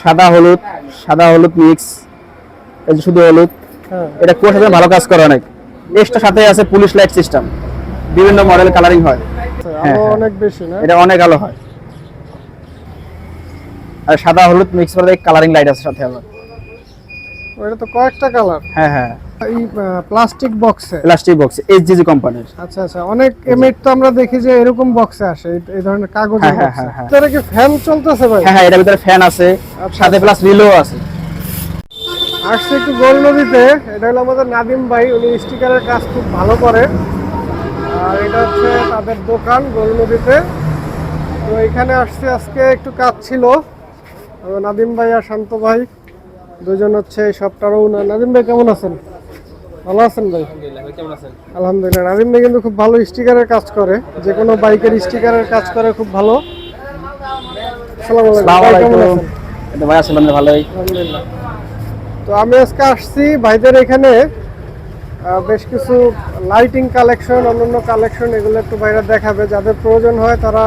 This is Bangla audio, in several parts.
সাদা হলুদ সাদা হলুদ মিক্স এই যে শুধু হলুদ। হ্যাঁ। এটা কুয়ার সাথে ভালো কাজ করে অনেক। এক্সট্রা সাথে আছে পুলিশ লাইট সিস্টেম বিভিন্ন মডেল কালারিং হয়। হ্যাঁ, আলো হ্যাঁ। অনেক বেশি না? এটা অনেক আলো হয়। আর সাদা হলুদ মিক্স করে কালারিং লাইট আছে সাথে আবার। ওটা তো কয়েকটা কালার হ্যাঁ হ্যাঁ। এই প্লাস্টিক বক্সে প্লাস্টিক বক্স এইচজিজি কোম্পানির আচ্ছা আচ্ছা অনেক এমএট তো আমরা দেখি যে এরকম বক্সে আসে এই- ধরনের কাগজের হ্যাঁ, হ্যাঁ, হ্যাঁ, হ্যাঁ। কি ফ্যান চলতেছে ভাই? হ্যাঁ হ্যাঁ এটার ভিতরে ফ্যান আছে আচ্ছা, সাথে প্লাস রিলো আছে। আসছে একটু গোল নদীতে এটা হলো আমাদের নাদিম ভাই উনি স্টিকারের কাজ খুব ভালো করে। আর এটা হচ্ছে তাদের দোকান গোল নদীতে। তো এখানে আসছে আজকে একটু কাজ ছিল। নাদিম ভাই আর শান্ত ভাই দুজন হচ্ছে সবটারও নাদিম ভাই কেমন আছেন? ভালো আছেন ভাই? আলহামদুলিল্লাহ নাদিম ভাই কিন্তু খুব ভালো স্টিকারের কাজ করে যে কোনো বাইকের স্টিকারের কাজ করে খুব ভালো। ভালোই? তো আমি আজকে আসছি ভাইদের এখানে বেশ কিছু লাইটিং কালেকশন অন্যান্য কালেকশন এগুলো একটু বাইরে দেখাবে। যাদের প্রয়োজন হয় তারা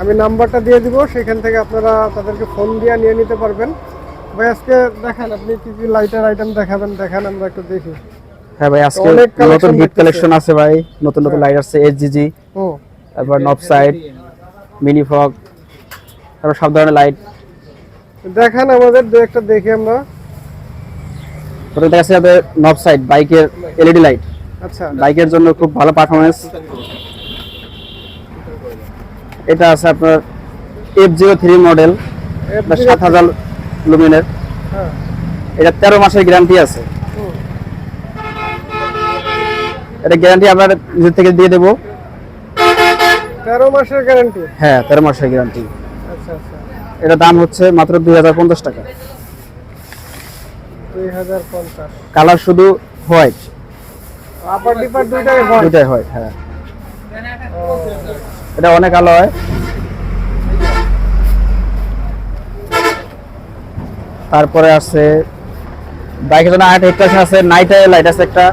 আমি নাম্বারটা দিয়ে দিব সেখান থেকে আপনারা তাদেরকে ফোন দিয়ে নিয়ে নিতে পারবেন। ভাই আজকে দেখান আপনি কি কি লাইটের আইটেম দেখাবেন? দেখান আমরা একটু দেখি। হ্যাঁ ভাই আজকে নতুন হিট কালেকশন আছে ভাই নতুন নতুন লাইট আছে এইচজিজি তারপর নব সাইড মিনি ফগ তারপর সব ধরনের লাইট দেখান আমাদের দু একটা দেখি আমরা। প্রথমে দেখা যাচ্ছে নব সাইড বাইকের এলইডি লাইট আচ্ছা। বাইকের জন্য খুব ভালো পারফরমেন্স এটা আছে আপনার এফ জিরো থ্রি মডেল সাত হাজার লুমিনের হ্যাঁ। এটা তেরো মাসের গ্যারান্টি আছে হুম। এটা গ্যারান্টি আপনার নিজের থেকে দিয়ে দেবো। তেরো মাসের গ্যারান্টি হ্যাঁ তেরো মাসের গ্যারান্টি আচ্ছা আচ্ছা। এটা দাম হচ্ছে মাত্র দুই হাজার পঞ্চাশ টাকা। দুই হাজার পঞ্চাশ। কালার শুধু হোয়াইট আপার ডিপার দুইটাই হয় দুটাই হয়। হ্যাঁ এটা অনেক আলো হয়। তারপরে আছে বাইকের জন্য আরেকটা হেডলাইট আছে নাইট লাইট আছে একটা।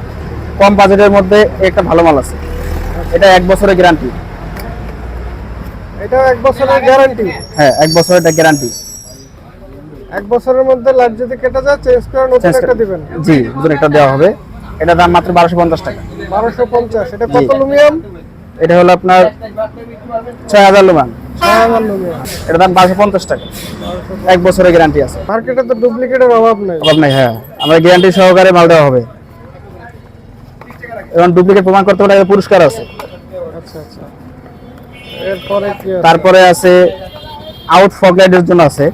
কম বাজেটের মধ্যে একটা ভালো মাল আছে। এটা এক বছরের গ্যারান্টি এটা এক বছরের গ্যারান্টি হ্যাঁ এক বছরের এটা গ্যারান্টি এক বছরের মধ্যে লাইট যদি কেটে যায় চেঞ্জ করে নতুন একটা দিবেন। জি নতুন একটা দেওয়া হবে। এটা দাম মাত্র বারোশো পঞ্চাশ টাকা। বারোশো পঞ্চাশ এটা কত। লুমিয়াম? এটা হলো আপনার ছয় হাজার লোমান ছয় হাজার লুমিয়াম। এটা দাম বারোশো পঞ্চাশ টাকা। এক বছরের গ্যারান্টি আছে। মার্কেটে তো ডুপ্লিকেটের অভাব নেই। অভাব নাই হ্যাঁ। আমরা গ্যারান্টি সহকারে মাল দেওয়া হবে। এবং ডুপ্লিকেট প্রমাণ করতে পারলে পুরস্কার আছে আচ্ছা আচ্ছা আছে? তারপরে আছে আউট ফগ লাইটের জন্য আছে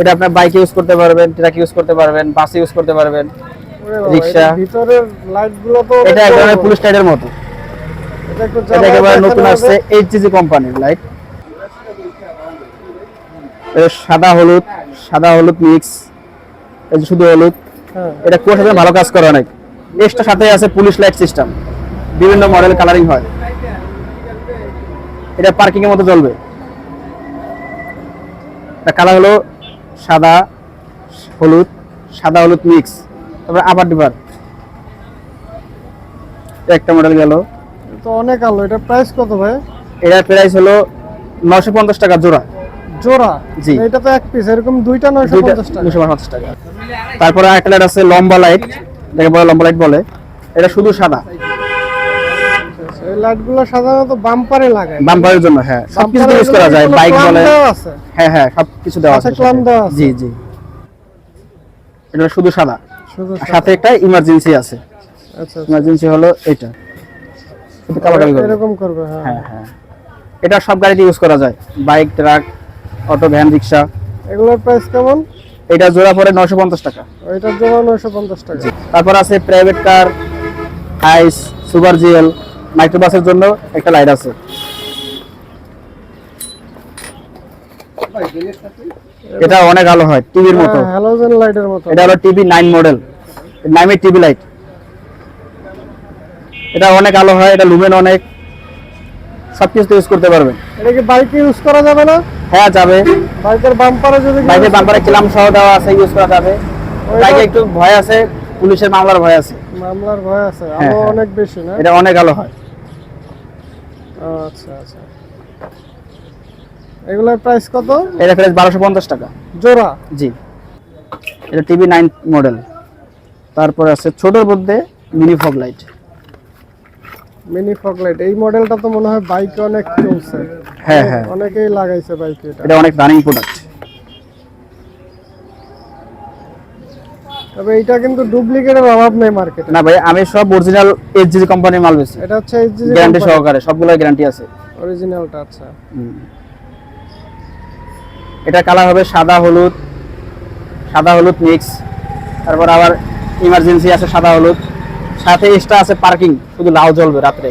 এটা আপনার বাইকে ইউজ করতে পারবেন ট্রাক ইউজ করতে পারবেন বাসে ইউজ করতে পারবেন রিক্সা। ভিতরের লাইট তো এটা এক ধরনের। পুলিশ লাইটের মতো এটা একেবারে নতুন। আসছে এইচজিজি কোম্পানির লাইট সাদা হলুদ সাদা হলুদ মিক্স শুধু হলুদ হ্যাঁ এটা কুয়ার সাথে ভালো কাজ করে অনেক এক্সট্রা সাথে আছে পুলিশ লাইট সিস্টেম। বিভিন্ন মডেল কালারিং হয়। এটা পার্কিং এর মতো জ্বলবে। এটা কালার হলো সাদা হলুদ সাদা হলুদ মিক্স তারপরে আবার ডিবার একটা মডেল গেল। তো অনেক আলো। এটা প্রাইস কত ভাই? এটার প্রাইস হলো নশো পঞ্চাশ টাকা জোড়া। জোড়া? জি। এটা তো এক পিস এরকম দুইটা নয়শো দুইটা পঞ্চাশ টাকা। দুশো পঞ্চাশ টাকা। তারপরে একটা লাইট আছে লম্বা লাইট যাকে বলে লম্বা লাইট বলে। এটা শুধু সাদা। এই সাধারণত বাম্পারে লাগায়। বাম্পারের জন্য হ্যাঁ। সব ইউজ করা যায় বাইক বলে। হ্যাঁ হ্যাঁ দেওয়া আছে সাথে দেওয়া আছে? জি জি। এটা শুধু সাদা। সাথে একটা ইমার্জেন্সি আছে। আচ্ছা আচ্ছা। ইমার্জেন্সি হলো এটা। শুধু কালাকালি করবে। এরকম করবে হ্যাঁ। এটা সব গাড়িতে ইউজ করা যায়। Bike truck auto van rickshaw এগুলোর প্রাইস কেমন? এটা জোড়া পরে নশো পঞ্চাশ টাকা। ওইটার জন্য নয়শো পঞ্চাশ টাকা। তারপর আছে প্রাইভেট কার আইস সুপার জিএল মাইক্রোবাসের জন্য একটা লাইট আছে। এটা অনেক আলো হয় টিভির মতো। হ্যালোজেন লাইটের মতো। এটা হলো টিভি নাইন মডেল নাইমের টিভি লাইট এটা অনেক আলো হয় এটা লুমেন অনেক। সব কিছু ইউজ করতে পারবেন এটা কি বাইকে ইউজ করা যাবে না? হ্যাঁ যাবে। বাইকের বাম্পারে যদি বাইকের বাম্পারে করতে- সহ দেওয়া আছে ইউজ করা যাবে। বাইকে একটু ভয় আছে পুলিশের মামলার ভয় আছে। মামলার ভয় আছে হ্যাঁ, আলো হ্যাঁ। অনেক বেশি না? এটা অনেক আলো হয়। আচ্ছা আচ্ছা। এগুলোর প্রাইস কত? এটা প্রাইস বারোশো পঞ্চাশ টাকা। জোড়া? জি। এটা টিভি নাইন মডেল তারপরে আছে ছোটোর মধ্যে mini fog light mini fog light এই মডেলটা তো মনে হয় বাইকে অনেক চলছে। হ্যাঁ হ্যাঁ। অনেকেই লাগাইছে বাইকে এটা। এটা অনেক রানিং প্রোডাক্ট তবে এইটা কিন্তু ডুপ্লিকেটের অভাব নেই মার্কেটে না ভাই আমি সব অরিজিনাল এইচজি কোম্পানির মাল বেশি এটা হচ্ছে গ্যারান্টি সহকারে সবগুলোর গ্যারান্টি আছে। অরিজিনালটা আচ্ছা। এটা কালার হবে সাদা হলুদ সাদা হলুদ মিক্স তারপর আবার ইমার্জেন্সি আছে সাদা হলুদ। সাথে এক্সট্রা আছে পার্কিং শুধু লাউ জ্বলবে রাত্রে।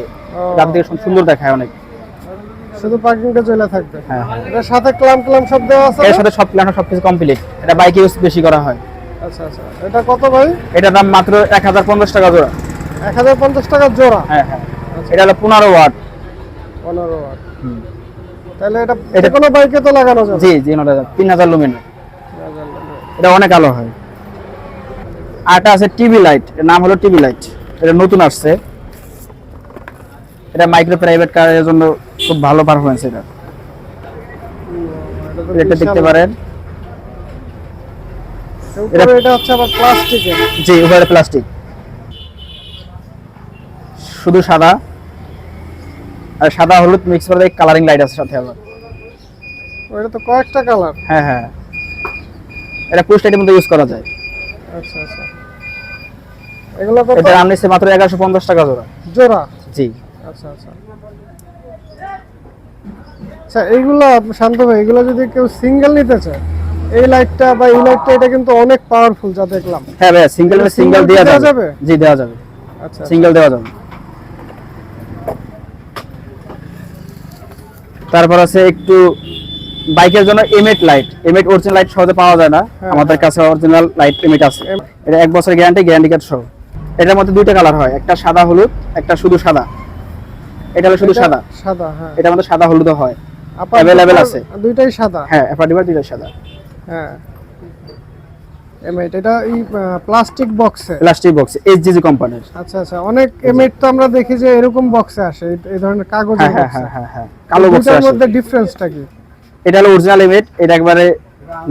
রাত থেকে সুন্দর দেখায় অনেক। শুধু পার্কিংটা চলে থাকবে? হ্যাঁ। এটার সাথে ক্লাম ক্লাম সব দেওয়া আছে এর সাথে সব প্ল্যান সবকিছু কমপ্লিট এটা বাইকে ইউজ বেশি করা হয়। আচ্ছা আচ্ছা। এটা কত ভাই? এটার দাম মাত্র এক হাজার পঞ্চাশ টাকা জোড়া। এক হাজার পঞ্চাশ টাকা জোড়া? হ্যাঁ হ্যাঁ। এটা হলো পনেরো ওয়াট পনেরো ওয়াট হুম। তাহলে এটা এটা- কোনো বাইকে তো লাগানো যাবে। জি জি নটা তিন হাজার লুমেন এটা অনেক আলো হয়। আরটা আছে টিভি লাইটের নাম হলো টিভি লাইট। এটা নতুন আসছে। এটা মাইক্রো প্রাইভেট কারের জন্য খুব ভালো পারফরমেন্স এটা। এটা দেখতে পারেন। এটা হচ্ছে আবার প্লাস্টিকের জি উপরে প্লাস্টিক শুধু সাদা। আর সাদা হলুদ মিক্স করে কালারিং লাইট আছে সাথে আবার। ওটা তো কয়েকটা কালার হ্যাঁ হ্যাঁ। এটা পুশ লাইটের মধ্যে ইউজ করা যায়। এগুলো এটা দাম নিচ্ছে মাত্র এগারোশো পঞ্চাশ টাকা জোড়া। জোড়া? জি। আচ্ছা আচ্ছা। আচ্ছা এইগুলো শান্ত ভাই এগুলো যদি কেউ সিঙ্গেল নিতে চায় এই লাইটটা বা এই লাইটটা এটা কিন্তু অনেক পাওয়ারফুল যা দেখলাম। হ্যাঁ ভাইয়া সিঙ্গেল সিঙ্গেল দেওয়া দেওয়া যাবে। যাবে? জি দেওয়া যাবে। আচ্ছা সিঙ্গেল দেওয়া যাবে। তারপর আছে একটু বাইকের জন্য M eight light M eight original light সহজে পাওয়া যায় না। হ্যাঁ, আমাদের কাছে অরিজিনাল লাইট এমএট আছে। এটা এক বছর গ্যারান্টি গ্যারান্টি কার্ড সহ। এটার মধ্যে দুইটা কালার হয় একটা সাদা হলুদ একটা শুধু সাদা। এটা হলো শুধু সাদা। সাদা হ্যাঁ। এটার মধ্যে সাদা হলুদও হয়। আপার আছে। দুইটাই সাদা? হ্যাঁ অ্যাফোর্ডেবল দুইটা সাদা। হ্যাঁ। এমএইট এটা এই প্লাস্টিক বক্সে প্লাস্টিক বক্স এইচজিজি কোম্পানির আচ্ছা আচ্ছা অনেক এমএইট তো আমরা দেখি যে এরকম বক্সে আসে এই- ধরনের কাগজের হ্যাঁ হ্যাঁ হ্যাঁ হ্যাঁ হ্যাঁ কালো বক্সে আসে। মধ্যে ডিফারেন্সটা কি? এটা হলো অরিজিনাল এমএট এটা একবারে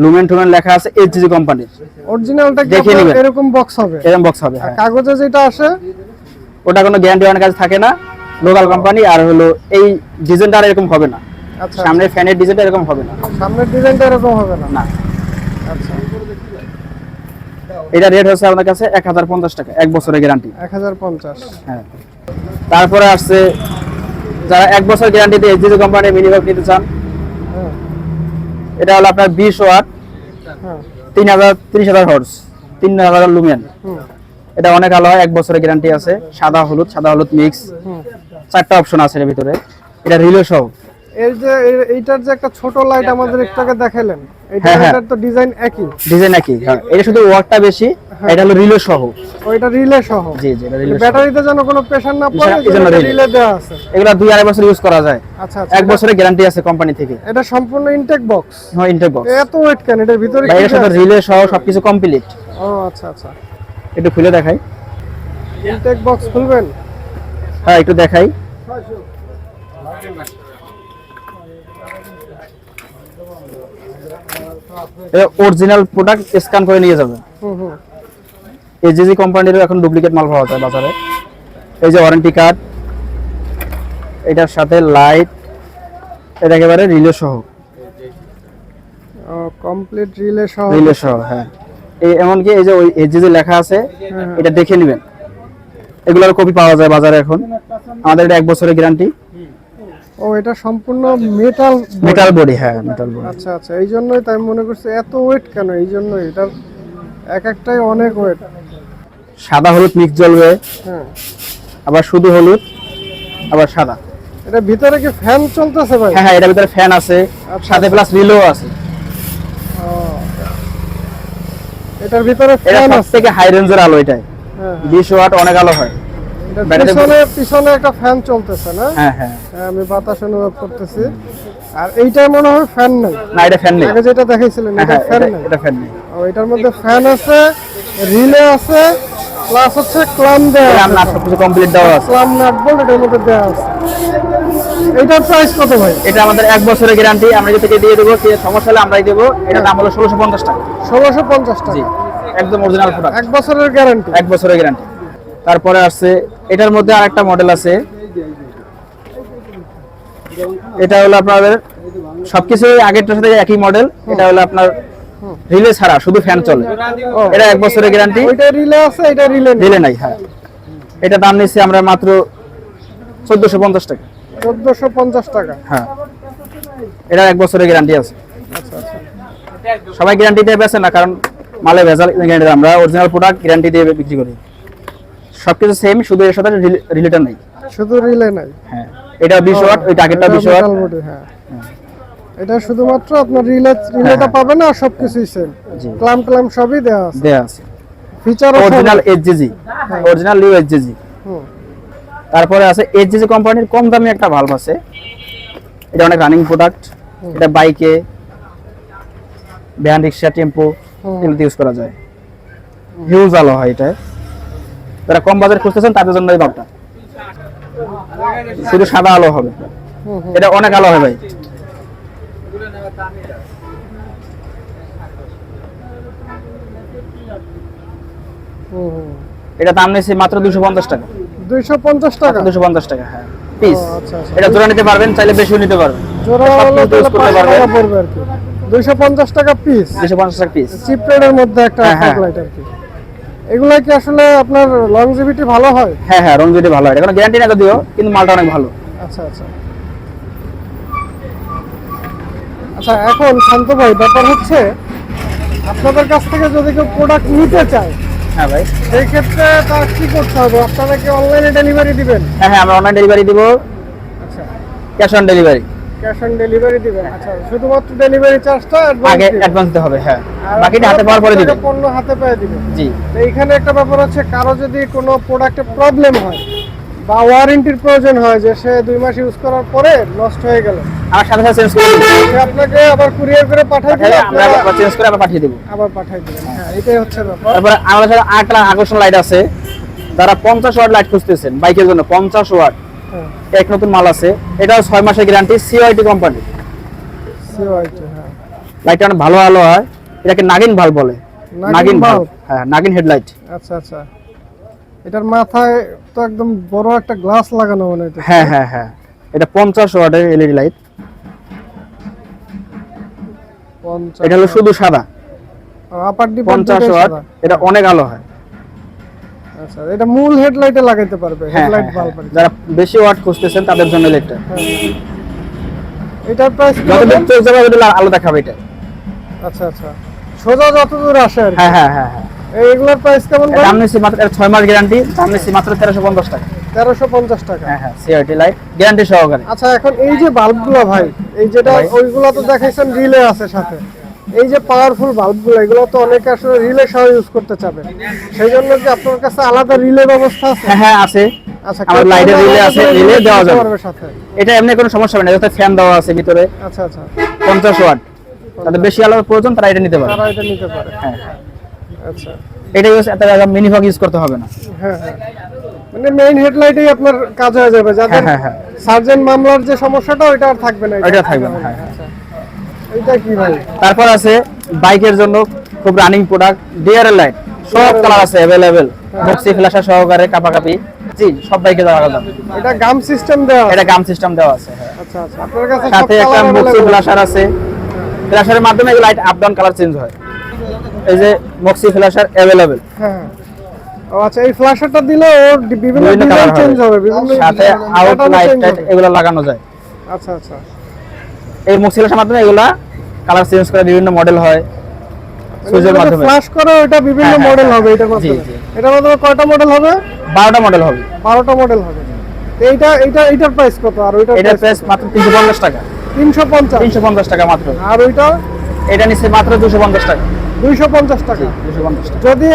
লুমেন টুমেন লেখা আছে এইচজিজি কোম্পানির অরিজিনালটা দেখে নিবেন। এরকম বক্স হবে? এরকম বক্স হবে হ্যাঁ। কাগজে যেটা আসে? ওটা কোনো গ্যারান্টি ওয়ারেন্টি কাছে থাকে না। লোকাল কোম্পানি আর হলো এই ডিজাইনটা আর এরকম হবে না। আচ্ছা সামনের ফ্যানের ডিজাইনটা এরকম হবে না। সামনের ডিজাইনটা এরকম হবে না? না। আচ্ছা। এটা রেট হচ্ছে আপনার কাছে এক হাজার পঞ্চাশ টাকা এক বছরের গ্যারান্টি এক হাজার পঞ্চাশ। হ্যাঁ। তারপরে আসছে যারা এক বছর গ্যারান্টিতে এইচজিজি কোম্পানির মিনিভাগ নিতে চান হ্যাঁ। এটা হলো আপনার বিশ ওয়াট হ্যাঁ তিন হাজার তিরিশ হাজার হর্স তিন হাজার লুমিয়ান এটা অনেক আলো হয় এক বছরের গ্যারান্টি আছে। সাদা হলুদ সাদা হলুদ মিক্স চারটা অপশন আছে এর ভিতরে। এটা রিলো সহ। এই যে এইটার যে একটা ছোট লাইট আমাদের একটু আগে দেখালেন হ্যাঁ, হ্যাঁ। এটার তো ডিজাইন একই। ডিজাইন একই হ্যাঁ। এটা শুধু ওয়াটটা বেশি এটা হলো রিলে সহ। ওইটা রিলে সহ। জি জি এটা রিলে ব্যাটারিতে যেন কোনো প্রেসার না পড়ে রিলে। দেওয়া আছে। এগুলা দুই আড়াই বছর ইউজ করা যায়। আচ্ছা আচ্ছা। এক বছরের গ্যারান্টি আছে কোম্পানি থেকে। এটা সম্পূর্ণ ইনটেক বক্স হ্যাঁ ইন্টার বক্স এত ওয়েট কেন? এটার ভিতরে বা কি এর সাথে রিলে সহ সবকিছু কমপ্লিট ও আচ্ছা আচ্ছা। একটু খুলে দেখাই। ইনটেক বক্স খুলবেন? হ্যাঁ একটু দেখাই। অরিজিনাল প্রোডাক্ট স্ক্যান করে নিয়ে যাবে। হুম হুম এজিজি কোম্পানিরও এখন ডুপ্লিকেট মাল পাওয়া যায় বাজারে। এই যে ওয়ারেন্টি কার্ড এটার সাথে লাইট এটা একেবারে রিলে সহ। কমপ্লিট রিলে সহ। রিলে সহ হ্যাঁ। এই এমনকি এই যে ওই এজিজি লেখা আছে হ্যাঁ। এটা দেখে নেবেন। এগুলোর কপি পাওয়া যায় বাজারে এখন। আমাদের এটা এক বছরের গ্যারান্টি ও এটা সম্পূর্ণ মেটাল মেটাল বডি হ্যাঁ মেটাল বডি আচ্ছা আচ্ছা এই জন্যই তাই মনে করছি এত ওয়েট কেন? এই জন্যই এটার এক একটাই অনেক ওয়েট সাদা হলুদ মিক্স জ্বলবে হ্যাঁ আবার শুধু হলুদ আবার সাদা। এটা ভিতরে কি ফ্যান চলতেছে ভাই? হ্যাঁ হ্যাঁ এটার ভিতরে ফ্যান আছে। আচ্ছা, সাথে আচ্ছা। প্লাস রিলেও আছে। ও। এটার ভিতরে ফ্যান আছে। থেকে হাই রেঞ্জের আলো এটাই। হ্যাঁ বিশ ওয়াট অনেক আলো হয়। পিছনে পিছনে একটা ফ্যান চলতেছে না? হ্যাঁ হ্যাঁ। হ্যাঁ, আমি বাতাস অনুভব করতেছি। আর এইটাই মনে হয় ফ্যান নেই। না এটা ফ্যান নেই। আগে যেটা দেখাইছিলেন হ্যাঁ এটা হ্যাঁ ফ্যান নেই। এটা ফ্যান নেই। ও, এটার মধ্যে ফ্যান আছে রিলে আছে প্লাস হচ্ছে ক্লাম রাম আছে। নাট সবকিছু কমপ্লিট দেওয়া আছে। ক্লাম নাট বোল্ট এটার মধ্যে দেওয়া আছে। এটার প্রাইস কত ভাই? এটা আমাদের এক বছরের গ্যারান্টি আমরা থেকে দিয়ে দেবো সমস্যা হলে আমরাই দেবো। এটার দাম হলো ষোলোশো পঞ্চাশ টাকা। ষোলোশো পঞ্চাশ টাকা। একদম অরিজিনাল প্রোডাক্ট এক বছরের গ্যারান্টি এক বছরের গ্যারান্টি তারপরে আসছে এটার মধ্যে আরেকটা মডেল আছে। এটা হলো আপনাদের সবকিছু আগেরটার সাথে একই মডেল এটা হলো আপনার রিলে ছাড়া শুধু ফ্যান চলে। এটা এক বছরের গ্যারান্টি ওইটা রিলে আছে এটা রিলে রিলে নাই হ্যাঁ। এটা দাম নিচ্ছি আমরা মাত্র চোদ্দশো পঞ্চাশ টাকা। চোদ্দশো পঞ্চাশ টাকা। হ্যাঁ। এটা এক বছরের গ্যারান্টি আছে। আচ্ছা আচ্ছা। সবাই গ্যারান্টি দিয়ে বেছে না কারণ মালে ভেজাল গ্যারান্টি আমরা অরিজিনাল প্রোডাক্ট গ্যারান্টি দিয়ে বিক্রি করি। সবকিছু সেম শুধু এর সাথে রিলেটার নাই। শুধু রিলে নাই। হ্যাঁ। এটা বিশ ওয়াট ওই টার্গেটটা বিশ ওয়াট। হ্যাঁ। এটা শুধুমাত্র আপনার রিলে রিলেটা পাবেন আর সবকিছুই সেম হ্যাঁ, ক্লাম ক্লাম সবই দেওয়া আছে। দেয়া আছে। Feature original HGG original Leo HGG তারপরে আছে এইচজিজি কোম্পানির কম দামি একটা ভালভ আছে। এটা অনেক রানিং প্রোডাক্ট এটা বাইকে ভ্যান রিক্সা টেম্পো। এগুলোতে ইউজ করা যায়। হিউজ আলো হয় এটা যারা কম বাজারে খুঁজতেছেন তাদের জন্য এই বাল্বটা শুধু সাদা আলো হবে। এটা অনেক আলো হয় ভাই। এটা দাম নিয়েছে মাত্র দুশো পঞ্চাশ টাকা। দুইশো পঞ্চাশ টাকা? দুশো পঞ্চাশ টাকা হ্যাঁ। পিস আচ্ছা, আচ্ছা। এটা জোড়া নিতে পারবেন চাইলে বেশিও নিতে পারবেন। জোড়া করতে পারবেন। পড়বে আর কি। দুইশো পঞ্চাশ টাকা পিস দুশো পঞ্চাশ টাকা পিস চিপ রেটের মধ্যে একটা হ্যাঁ, হ্যাঁ। আর কি। এগুলা কি আসলে আপনার লংজিভিটি ভালো হয়? হ্যাঁ হ্যাঁ যদি ভালো হয়। কোনো গ্যারান্টি না যদিও কিন্তু মালটা অনেক ভালো। আচ্ছা আচ্ছা। আচ্ছা এখন শান্ত ভাই ব্যাপার হচ্ছে আপনাদের কাছ থেকে যদি কেউ প্রোডাক্ট নিতে চায় হ্যাঁ ভাই। সেই ক্ষেত্রে তার কি করতে হবে? আপনারা কি অনলাইনে ডেলিভারি দিবেন? হ্যাঁ হ্যাঁ আমরা অনলাইন ডেলিভারি দিব। আচ্ছা। Cash on delivery cash on delivery দিবেন? আচ্ছা শুধুমাত্র ডেলিভারি চার্জটা আগে অ্যাডভান্স দিতে হবে হ্যাঁ। বাকিটা হাতে পাওয়ার পরে দিবেন। পণ্য হাতে পেয়ে দিবেন। জি। তো এইখানে একটা ব্যাপার হচ্ছে কারও যদি কোনো প্রোডাক্টে প্রবলেম হয় বা ওয়ারেন্টির প্রয়োজন হয় যে সে দুই মাস ইউজ করার পরে নষ্ট হয়ে গেল আমার সাথে সাথে চেঞ্জ করে সে আপনাকে আবার কুরিয়ার করে পাঠিয়ে দিলে আমরা চেঞ্জ করে আবার পাঠিয়ে দেবো। আবার পাঠিয়ে এটাই হচ্ছে তারপরে আমাদের আরেকটা আকর্ষণ লাইট আছে। যারা পঞ্চাশ ওয়াট লাইট খুঁজতেছেন বাইকের জন্য পঞ্চাশ ওয়াট হ্যাঁ। এক নতুন মাল আছে। এটাও ছয় মাসের গ্যারান্টি সিওআইটি কোম্পানি লাইটটা অনেক ভালো আলো হয়। এটাকে নাগিন ভালো বলে। নাগিন ভালো হ্যাঁ নাগিন হেডলাইট আচ্ছা আচ্ছা। এটার মাথায় তো একদম বড় একটা গ্লাস লাগানো মনে হচ্ছে হ্যাঁ হ্যাঁ হ্যাঁ। এটা পঞ্চাশ ওয়াটের এলইডি লাইট এটা হলো শুধু সাদা। আপার ওয়াট এটা অনেক আলো হয়। আচ্ছা এটা মূল হেডলাইটে লাগাইতে পারবে হ্যাঁ হেডলাইট বাল্ব হ্যাঁ। যারা বেশি ওয়াট খুঁজতেছেন তাদের জন্য লাইটটা এটার প্রাইস যত চোখ যাবে তত আলো দেখাবে এটা আচ্ছা আচ্ছা। সোজা যত দূর আসে হ্যাঁ হ্যাঁ হ্যাঁ হ্যাঁ। এইগুলোর প্রাইস কেমন এর দাম নিচ্ছি মাত্র এর ছয় মাস গ্যারান্টি দাম নিচ্ছি মাত্র তেরোশো পঞ্চাশ টাকা। তেরোশো পঞ্চাশ টাকা। হ্যাঁ হ্যাঁ সিআরটি লাইট গ্যারান্টি সহকারে। আচ্ছা এখন এই যে বাল্বগুলো ভাই এই যেটা। ওইগুলো তো দেখাইছেন রিলে আছে সাথে। এই যে পাওয়ারফুল বাল্বগুলো এগুলো তো অনেকে আসলে রিলে সহ ইউজ করতে চাবে। সেই জন্য কি আপনার কাছে আলাদা রিলে ব্যবস্থা আছে? হ্যাঁ হ্যাঁ আছে। আচ্ছা আমার লাইটের রিলে আছে রিলে দেওয়া যাবে। সাথে? এটা এমনি কোনো সমস্যা হবে না যাতে ফ্যান দেওয়া আছে ভিতরে। আচ্ছা আচ্ছা। পঞ্চাশ ওয়াট তাদের বেশি আলোর প্রয়োজন তারা এটা নিতে পারে। তারা এটা নিতে পারে। হ্যাঁ। আচ্ছা। এটা ইউজ এত মিনি ফগ ইউজ করতে হবে না। হ্যাঁ হ্যাঁ। মানে মেইন হেডলাইটেই আপনার কাজ হয়ে যাবে। যাদের হ্যাঁ, হ্যাঁ, সার্জেন্ট মামলার যে সমস্যাটা ওইটা আর থাকবে না। ওইটা থাকবে না, হ্যাঁ। আচ্ছা এইটা কি ভাই তারপর আছে বাইকের জন্য খুব রানিং প্রোডাক্ট ডিআরএল লাইট সব কালার আছে অ্যাভেলেবেল বক্সি ফ্ল্যাশার সহকারে কাপাকাপি। জি সব বাইকে দেওয়া দাম এটা গাম সিস্টেম দেওয়া। এটা গাম সিস্টেম দেওয়া আছে হ্যাঁ। আচ্ছা আচ্ছা। আপনার কাছে সাথে একটা বক্সি ফ্ল্যাশার আছে। ফ্ল্যাশারের মাধ্যমে এই light up down colour change হয়। এই যে মক্সি ফ্ল্যাশার অ্যাভেলেবেল হ্যাঁ ও আচ্ছা এই ফ্ল্যাশারটা দিলে ওর বিভিন্ন ডিজাইন কালার চেঞ্জ হবে। বিভিন্ন সাথে আউট লাইট। এগুলো লাগানো যায়। আচ্ছা আচ্ছা। এই মক্সি ফ্ল্যাশার মাধ্যমে এগুলা কালার চেঞ্জ করে বিভিন্ন মডেল হয়। সুইচের মাধ্যমে। ফ্ল্যাশ করে এটা বিভিন্ন হ্যাঁ, হ্যাঁ, মডেল হ্যাঁ। হবে এটা মাধ্যমে মধ্যে কয়টা মডেল হবে? বারোটা মডেল হবে। বারোটা মডেল হবে। এইটা এইটা এইটার প্রাইস কত? আর ওইটা এটার প্রাইস মাত্র তিনশো পঞ্চাশ টাকা। তিনশো পঞ্চাশ। তিনশো পঞ্চাশ টাকা মাত্র। আর ওইটা? এটা নিচে মাত্র দুশো পঞ্চাশ টাকা। দুইশো পঞ্চাশ টাকা। যদি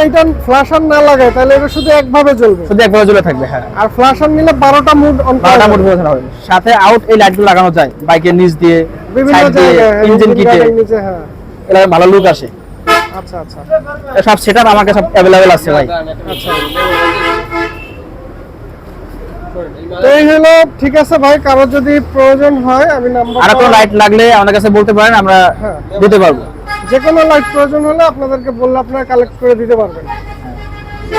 ফ্ল্যাশার না লাগায় তাহলে এটা শুধু একভাবে জ্বলবে। শুধু একভাবে ঝুলে থাকবে হ্যাঁ। আর ফ্ল্যাশার নিলে বারোটা মুড অন বারোটা বোঝানো হবে। সাথে আউট এই লাইটগুলো লাগানো যায় বাইকের নিচ দিয়ে বিভিন্ন জায়গায় ইঞ্জিন কিটে নিচে হ্যাঁ। এটা ভালো লুক আসে। আচ্ছা আচ্ছা। সব সেটআপ আমার কাছে অ্যাভেলেবেল আছে ভাই। আচ্ছা। এই হলো ঠিক আছে ভাই কারও যদি প্রয়োজন হয় আমি নাম্বার আর কোনো লাইট লাগলে আমাদের কাছে বলতে পারেন আমরা হ্যাঁ। দিতে পারব। যে কোনো লাইট প্রয়োজন হলে আপনাদেরকে বললে আপনারা কালেক্ট করে দিতে পারবেন।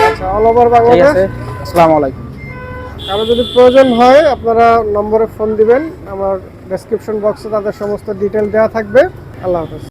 আচ্ছা অল ওভার বাংলাদেশ আসসালামু আলাইকুম। কারও যদি প্রয়োজন হয় আপনারা নম্বরে ফোন দিবেন আমার ডেসক্রিপশন বক্সে তাদের সমস্ত ডিটেল দেওয়া থাকবে। আল্লাহ হাফেজ।